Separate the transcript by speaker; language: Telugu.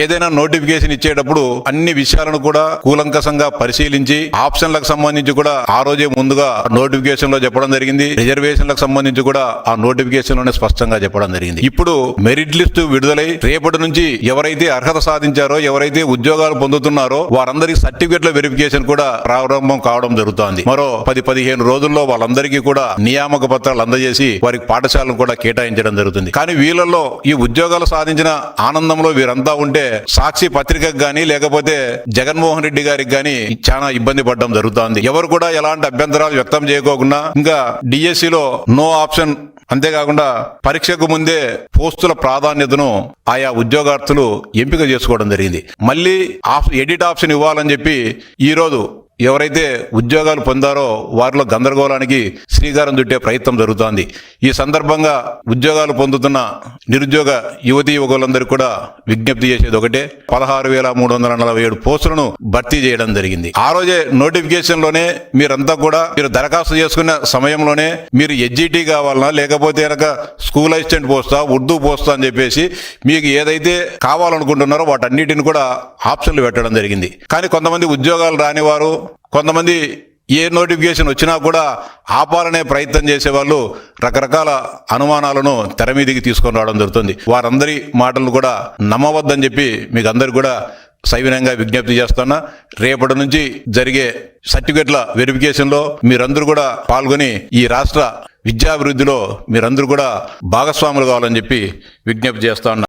Speaker 1: ఏదైనా నోటిఫికేషన్ ఇచ్చేటప్పుడు అన్ని విషయాలను కూడా కూలంకసంగా పరిశీలించి ఆప్షన్లకు సంబంధించి కూడా ఆ రోజే ముందుగా నోటిఫికేషన్లో చెప్పడం జరిగింది. రిజర్వేషన్లకు సంబంధించి కూడా ఆ నోటిఫికేషన్లోనే స్పష్టంగా చెప్పడం జరిగింది. ఇప్పుడు మెరిట్ లిస్టు విడుదలై రేపటి నుంచి ఎవరైతే అర్హత సాధించారో ఎవరైతే ఉద్యోగాలు పొందుతున్నారో వారందరికీ సర్టిఫికెట్ల వెరిఫికేషన్ కూడా ప్రారంభం కావడం జరుగుతోంది. మరో పది పదిహేను రోజుల్లో వాళ్ళందరికీ కూడా నియామక పత్రాలు అందజేసి వారికి పాఠశాలను కూడా కేటాయించడం జరుగుతుంది. కానీ వీళ్ళల్లో ఈ ఉద్యోగాలు సాధించిన ఆనందంలో వీరంతా ఉంటే సాక్షి పత్రికకు గానీ లేకపోతే జగన్మోహన్ రెడ్డి గారికి గానీ చాలా ఇబ్బంది పడడం జరుగుతోంది. ఎవరు కూడా ఎలాంటి అభ్యంతరాలు వ్యక్తం చేయకోకుండా ఇంకా డిఎస్సిలో నో ఆప్షన్ అంతేకాకుండా పరీక్షకు ముందే పోస్టుల ప్రాధాన్యతను ఆయా ఉద్యోగార్థులు ఎంపిక చేసుకోవడం జరిగింది. మళ్ళీ ఎడిట్ ఆప్షన్ ఇవ్వాలని చెప్పి ఈ రోజు ఎవరైతే ఉద్యోగాలు పొందారో వారిలో గందరగోళానికి శ్రీకారం చుట్టే ప్రయత్నం జరుగుతోంది. ఈ సందర్భంగా ఉద్యోగాలు పొందుతున్న నిరుద్యోగ యువతీ యువకులందరికీ కూడా విజ్ఞప్తి చేసేది ఒకటే. పదహారు వేల మూడు వందల నలభై ఏడు పోస్టులను భర్తీ చేయడం జరిగింది. ఆ రోజే నోటిఫికేషన్లోనే మీరంతా కూడా మీరు దరఖాస్తు చేసుకున్న సమయంలోనే మీరు ఎడ్జిటీ కావాలన్నా లేకపోతే కనుక స్కూల్ అసిస్టెంట్ పోస్తా ఉర్దూ పోస్తా అని చెప్పేసి మీకు ఏదైతే కావాలనుకుంటున్నారో వాటన్నిటిని కూడా ఆప్షన్లు పెట్టడం జరిగింది. కానీ కొంతమంది ఉద్యోగాలు రానివారు కొంతమంది ఏ నోటిఫికేషన్ వచ్చినా కూడా ఆపాలనే ప్రయత్నం చేసేవాళ్ళు రకరకాల అనుమానాలను తెర మీదికి తీసుకొని రావడం జరుగుతుంది. వారందరి మాటలను కూడా నమ్మవద్దని చెప్పి మీకు అందరు కూడా సవినంగా విజ్ఞప్తి చేస్తున్నా. రేపటి నుంచి జరిగే సర్టిఫికెట్ల వెరిఫికేషన్లో మీరందరూ కూడా పాల్గొని ఈ రాష్ట్ర విద్యాభివృద్ధిలో మీరందరూ కూడా భాగస్వాములు కావాలని చెప్పి విజ్ఞప్తి చేస్తా ఉన్నా.